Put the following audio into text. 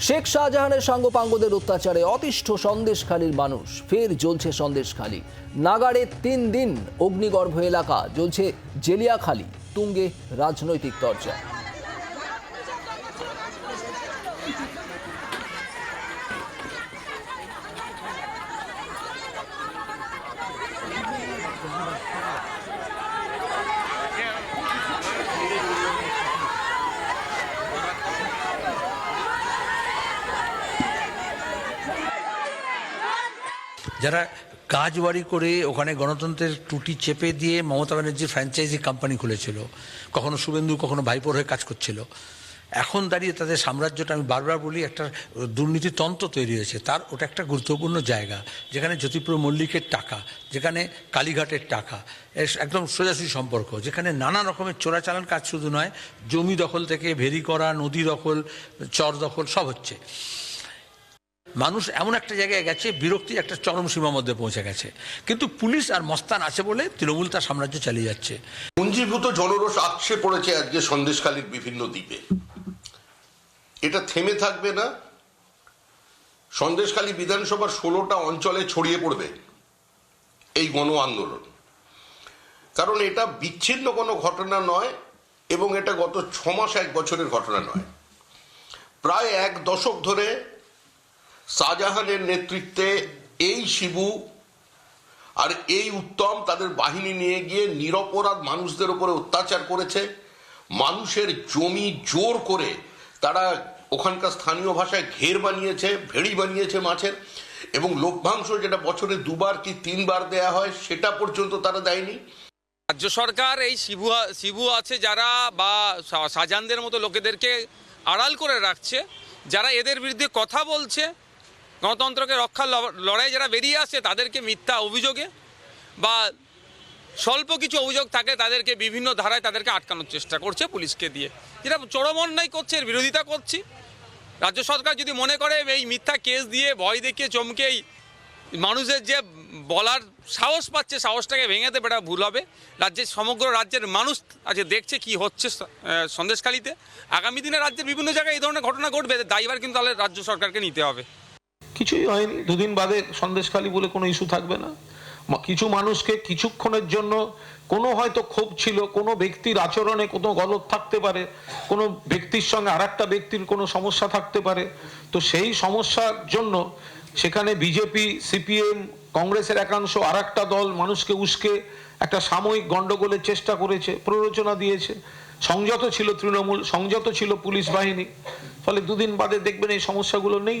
শেখ শাহজাহানের সাঙ্গপাঙ্গদের অত্যাচারে অতিষ্ঠ সন্দেশখালীর মানুষ। ফের জ্বলছে সন্দেশখালী। নাগাড়ে তিন দিন অগ্নিগর্ভ এলাকা। জ্বলছে জেলিয়াখালী, তুঙ্গে রাজনৈতিক তরজা যারা কাজ বাড়ি করে ওখানে গণতন্ত্রের টুটি চেপে দিয়ে মমতা ব্যানার্জির ফ্র্যাঞ্চাইজি কোম্পানি খুলেছিল, কখনো শুভেন্দু, কখনো ভাইপোর হয়ে কাজ করছিল, এখন দাঁড়িয়ে তাদের সাম্রাজ্যটা আমি বারবার বলি, একটা দুর্নীতিতন্ত্র তৈরি হয়েছে। তার ওটা একটা গুরুত্বপূর্ণ জায়গা, যেখানে জ্যোতিপ্রিয় মল্লিকের টাকা, যেখানে কালীঘাটের টাকা একদম সোজাসুজি সম্পর্ক, যেখানে নানা রকমের চোরাচালান কাজ শুধু নয়, জমি দখল থেকে ভেরি করা, নদী দখল, চর দখল সব হচ্ছে। মানুষ এমন একটা জায়গায় গেছে, বিরক্তির একটা চরম সীমার মধ্যে পৌঁছে গেছে। কিন্তু পুলিশ আর মস্তান আছে বলে তৃণমূল তার সাম্রাজ্য চালিয়ে যাচ্ছে। পুঞ্জীভূত জনরোষ আছড়ে পড়েছে আজকে সন্দেশকালীর বিভিন্ন দ্বীপে। এটা থেমে থাকবে না। সন্দেশখালী বিধানসভার ষোলোটা অঞ্চলে ছড়িয়ে পড়বে এই গণ আন্দোলন। কারণ এটা বিচ্ছিন্ন কোনো ঘটনা নয় এবং এটা গত ছ মাস এক বছরের ঘটনা নয়। প্রায় এক দশক ধরে শাহজাহানের নেতৃত্বে এই শিবু আর এই উত্তম তাদের বাহিনী নিয়ে গিয়ে নিরপরাধ মানুষদের উপরে অত্যাচার করেছে। মানুষের জমি জোর করে তারা ওখানকার স্থানীয় ভাষায় ঘের বানিয়েছে, ভেড়ি বানিয়েছে মাছের এবং লভ্যাংশ যেটা বছরে দুবার কি তিনবার দেয়া হয় সেটা পর্যন্ত তারা দেয়নি। রাজ্য সরকার এই শিবু শিবু আছে যারা বা শাহজাহানদের মতো লোকেদেরকে আড়াল করে রাখছে, যারা এদের বিরুদ্ধে কথা বলছে গণতন্ত্রকে রক্ষার লড়াই যারা বেরিয়ে আসে তাদেরকে মিথ্যা অভিযোগে বা স্বল্প কিছু অভিযোগ থাকে তাদেরকে বিভিন্ন ধারায় তাদেরকে আটকানোর চেষ্টা করছে পুলিশকে দিয়ে। যেটা চরম অন্যায় করছে, এর বিরোধিতা করছি। রাজ্য সরকার যদি মনে করে এই মিথ্যা কেস দিয়ে ভয় দেখিয়ে চমকেই মানুষের যে বলার সাহস পাচ্ছে, সাহসটাকে ভেঙে দেবে, এটা ভুল হবে। রাজ্যের, সমগ্র রাজ্যের মানুষ আজকে দেখছে কি হচ্ছে সন্দেশখালিতে। আগামী দিনে রাজ্যের বিভিন্ন জায়গায় এই ধরনের ঘটনা ঘটবে দায়ভার কিন্তু তাহলে রাজ্য সরকারকে নিতে হবে। কিছুই হয়নি। দুদিন বাদে সন্দেশখালী বলে কোনো ইস্যু থাকবে না। কিছু মানুষকে কিছুক্ষণের জন্য কোনো হয়তো ক্ষোভ ছিল, কোনো ব্যক্তির আচরণে কোনো গলত থাকতে পারে, কোনো ব্যক্তির সঙ্গে আর ব্যক্তির কোনো সমস্যা থাকতে পারে। তো সেই সমস্যার জন্য সেখানে বিজেপি, সিপিএম, কংগ্রেসের একাংশ আর দল মানুষকে উস্কে একটা সাময়িক গন্ডগোলের চেষ্টা করেছে, প্ররোচনা দিয়েছে। সংযত ছিল তৃণমূল, সংযত ছিল পুলিশ বাহিনী। ফলে দুদিন বাদে দেখবেন এই সমস্যাগুলো নেই।